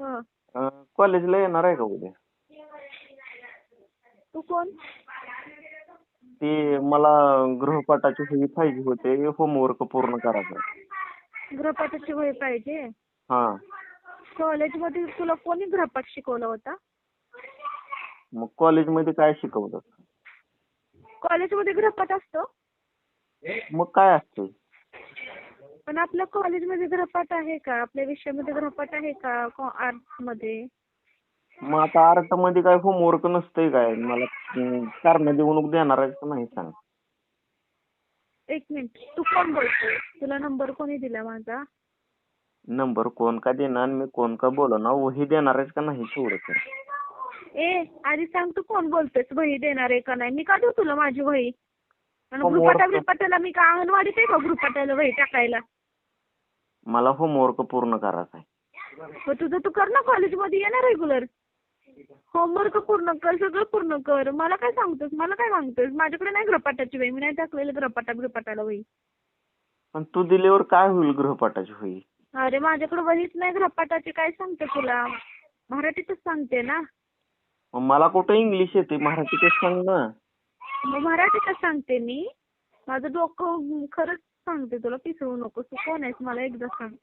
हं. कॉलेजला येणार आहे का उद्या? तू कोण? ते मला गृहपाठाची वही पाहिजे होते होमवर्क पूर्ण करायचं गृहपाठाची वही पाहिजे? हा. कॉलेजमध्ये तुला कोणी गृहपाठ शिकवला होता? मग कॉलेजमध्ये काय शिकवतात? कॉलेजमध्ये गृहपाठ असतो? मग काय असते पण आपल्या कॉलेजमध्ये गृहपाठ आहे का? आपल्या विषयामध्ये गृहपाठ आहे का? आर्ट्समध्ये मग आता आर्टमध्ये काय होमवर्क नसतंय काय? मला कारण देऊन देणार आहे का नाही सांग. एक मिनिट. तू कोण बोलतोय? तुला नंबर कोणी दिला माझा? नंबर कोण का देणार मी कोण का बोलणार? वही देणार आहेस का नाही कर ए आधी सांग तू कोण बोलतोयस? वही देणार आहे का नाही? मी का देऊ तुला माझी वही? आणि का? बिपाठाला मी का अंगणवाडीत आहे का गृहपाठाला वही टाकायला? मला होमवर्क पूर्ण करायचा आहे. मग तुझं तू कर ना कॉलेजमध्ये ये ना रेग्युलर होमवर्क पूर्ण कर सगळं पूर्ण कर. मला काय सांगतोस? मला काय सांगतोस? माझ्याकडे नाही गृहपाठाची वही. मी नाही टाकलेलं गृहपाठा गृहपाठाला वही. पण तू दिल्यावर काय होईल गृहपाठाची वही? अरे माझ्याकडे वहीच नाही गृहपाठाची. काय सांगते तुला? मराठीतच सांगते ना. मग मला कुठं इंग्लिश येते? मराठीतच सांग ना. मग मराठीतच सांगते मी. माझं डोकं खरंच सांगते तुला पिसवू नकोस तू कोण आहेस? मला एकदा सांग.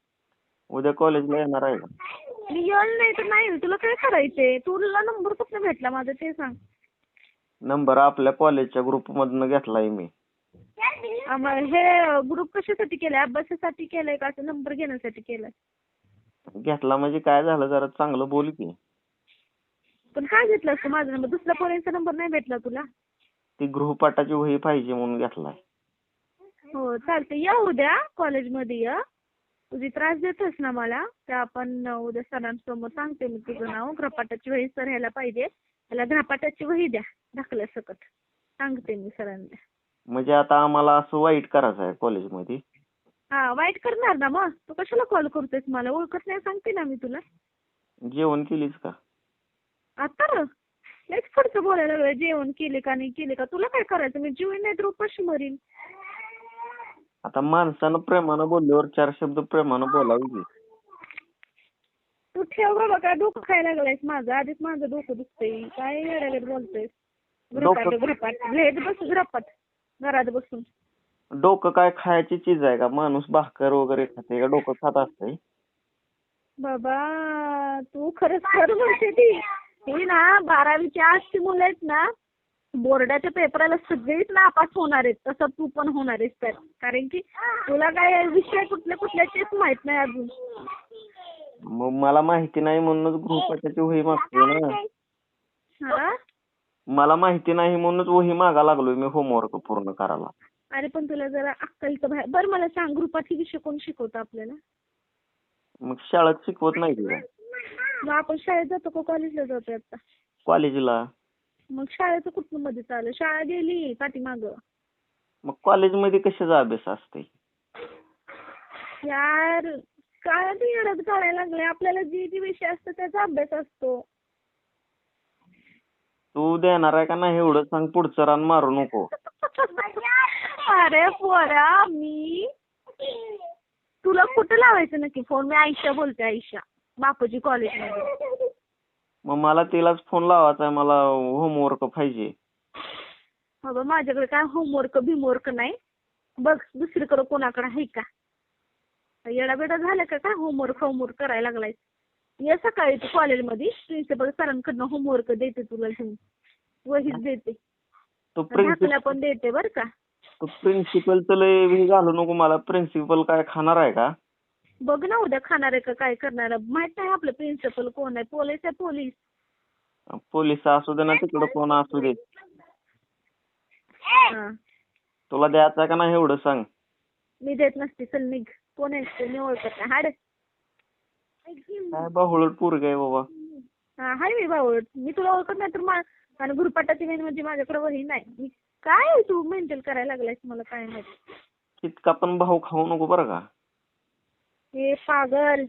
उद्या कॉलेजला येणार आहे का? मी येईल नाही तर नाही तुला काय करायचंय? तुला नंबर कुठं भेटला माझा ते सांग. नंबर आपल्या कॉलेजच्या ग्रुप मधनं घेतलाय मी. आम्हा- हे ग्रुप कशासाठी केलाय? अभ्यासासाठी केलाय का? असं नंबर घेण्यासाठी केलाय? घेतला म्हणजे काय झालं? जरा चांगलं बोल की. पण काय घेतलास तू माझा नंबर दुसऱ्या पोरांचा नंबर नाही भेटला तुला. ती गृहपाठाची वही पाहिजे म्हणून घेतलाय. चालतंय. या उद्या कॉलेजमध्ये या. तुझी त्रास देतोस ना मला? ते आपण उद्या सरांसमोर सांगते मी तुझं नाव. ग्रहपाठाची वही सर ह्याला पाहिजे. त्याला ग्रहपाठाची वही द्या. दाखल्या सकट. सांगते मी सरांना. म्हणजे आता आम्हाला असं वाईट करायचं आहे कॉलेजमध्ये? हा वाईट करणार ना मग? तू कशाला कॉल करतोयस मला? ओळखत नाही सांगते ना मी तुला. जेवण केलीस का? आता? लयच पुढचं बोलायला लागलं जेवण केले का नाही केले का? तुला काय करायचं? मी जीवन नाही तर उपाशी मरीन. आता माणसानं प्रेमानं बोलल्यावर चार शब्द प्रेमानं बोलावे की. तू ठेव बाबा काय डोकं खायला लागलायस माझं? आधीच माझं डोकं दुखतंय. काय येड्यागत बोलतोयस? डोकं- लिहित बस गृहपाठ घरात बसून. डोकं काय खायची चीज आहे का? माणूस भाकर वगैरे खाते का? डोकं खात असतंय? बाबा तू खरंच खरं म्हणते ती. ही ना बारावीची आठची मुलं आहेत ना बोर्डाच्या पेपराला सगळीच नापास होणार आहेत तसं तू पण होणार आहेस तर. कारण की तुला काय विषय कुठल्या कुठल्याचेच माहीत नाही अजून. मग मला माहिती नाही म्हणूनच गृहपाठाची वही मागतोय ना. हा? मला माहिती नाही म्हणूनच वही मागा लागलोय मी होमवर्क पूर्ण करायला. अरे पण तुला जरा अक्कलचं बाहेर बरं मला सांग ग्रुपात ही विषय कोण शिकवतं आपल्याला? मग शाळेत शिकवत नाही का? मग आपण शाळेत जातो का कॉलेजला जातो आता? कॉलेजला मग शाळेचं कुठलं मध्ये चालू शाळा गेली पाठीमाग. मग कॉलेजमध्ये कशाचा अभ्यास असते यार काय ते येडत काढायला लागले. आपल्याला जे जे विषय असतो त्याचा अभ्यास असतो. तू देणार आहे का नाही एवढं सांग? पुढचं रान मारू नको. अरे पोरा मी तुला कुठं लावायचं नक्की? फोन? मी आयुष्या बोलते आयुष्या बापूजी कॉलेजमध्ये मग मला तिलाच फोन लावायचा आहे मला होमवर्क पाहिजे. बाबा माझ्याकडे काय होमवर्क बिमवर्क नाही. बघ दुसरीकडे कोणाकडे आहे का? येडाबेडा झालं का काय होमवर्क होमवर्क करायला लागलाय? ये सकाळी तू कॉलेजमध्ये प्रिन्सिपल सरांकडनं होमवर्क देते तुला घेऊन. वहीच देते. तू दाखला प्रिन्सिपल पण देते बर का. तू प्रिन्सिपलचं लय हे घालू नको मला. प्रिन्सिपल काय खाणार आहे का? बघ ना उद्या खाणार आहे का काय करणार आहे. माहीत नाही आपलं प्रिन्सिपल कोण आहे. पोलीस आहे पोलीस पोलीस असू दे ना तिकडं कोण असू दे. हा. तुला द्यायचं आहे का नाही एवढं सांग. मी देत नसते चल निघ. कोण आहे? ते मी ओळखत नाही. हाड. काय बाहुळट पोरग आहे बाबा. हा हाय मी भाऊ मी तुला ओळखत नाही तर मा आणि गुरुपाठाची मेन म्हणजे माझ्याकडे वही नाही. मी काय तू मेंटल करायला लागलायस मला काय माहिती? इतका पण भाऊ खाऊ नको बरं का. हे पागल.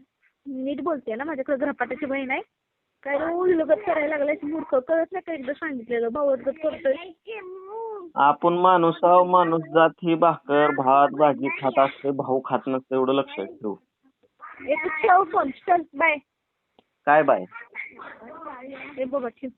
नीट बोलते ना माझ्याकडे गृहपाठाची वही नाही काय उलगत करायला लागलायस मूर्ख. कळत नाही का एकदा सांगितलेलं? भावटगत करतोय. आपण माणूस आहो माणूस जात ही भाकर भात भाजी खात असते भाऊ खात नसते एवढं लक्षात ठेव. एक ठेव फोन. चल बाय काय बाय? हे बघा ठेव.